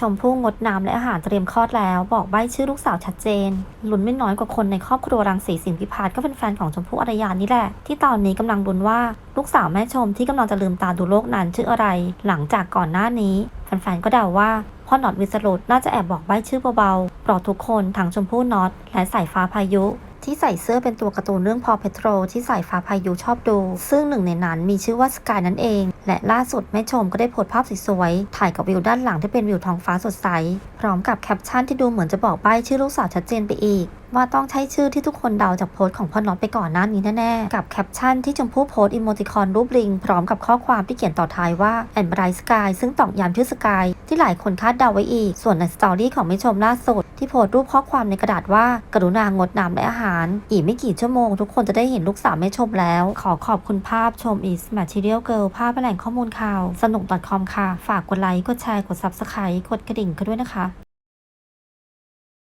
ชมพู่งดน้ำและอาหารเตรียมคลอดแล้ว บอกใบ้ชื่อลูกสาวชัดเจนลุ้นไม่น้อยกว่าคนในครอบครัวรังสีสิงพิพาทก็เป็นแฟนของชมพู่อารยานี่แหละ ที่ตอนนี้กำลังลุ้นว่าลูกสาวแม่ชมที่กำลังจะลืมตาดูโลกนั้นชื่ออะไร หลังจากก่อนหน้านี้แฟนๆก็เดาว่าพ่อหนอดวิสรุตน่าจะแอบบอกใบ้ชื่อเบาๆเพราะทุกคนทั้งชมพู่น็อตและสายฟ้าพายุ ที่ใส่เสื้อเป็นตัวการ์ตูนเรื่องพอเพโทรที่สายฟ้าพายุชอบดู ซึ่งหนึ่งในนั้นมีชื่อว่าสกายนั่นเอง และล่าสุดแม่ชมก็ได้โพสภาพสวยๆถ่ายกับวิวด้านหลังที่เป็นวิวท้องฟ้าสดใส พร้อมกับแคปชั่นที่ดูเหมือนจะบอกใบ้ชื่อลูกสาวชัดเจนไปอีกว่าต้องใช้ชื่อที่ทุกคนเดาจากโพสต์ของพ่อน็อตไปก่อนหน้านี้แน่ๆ กับแคปชั่นที่ชมพู่โพสต์อิโมติคอนรูปลิง พร้อมกับข้อความที่เขียนต่อท้ายว่าแอนไบรสกายซึ่งตอกย้ำชื่อสกายที่หลายคนคาดเดาไว้อีก ส่วนในสตอรี่ของแม่ชมล่าสุดที่โพสต์รูปข้อความในกระดาษว่า กรุณางดน้ำและอาหาร อีกไม่กี่ชั่วโมง ทุกคนจะได้เห็นลูกสาวแม่ชมแล้ว ขอขอบคุณภาพชม is material girl ภาพแหล่งข้อมูลข่าว สนุก .com ค่ะ ฝากกดไลค์ กดแชร์ กด subscribe กดกระดิ่งกันด้วยนะคะ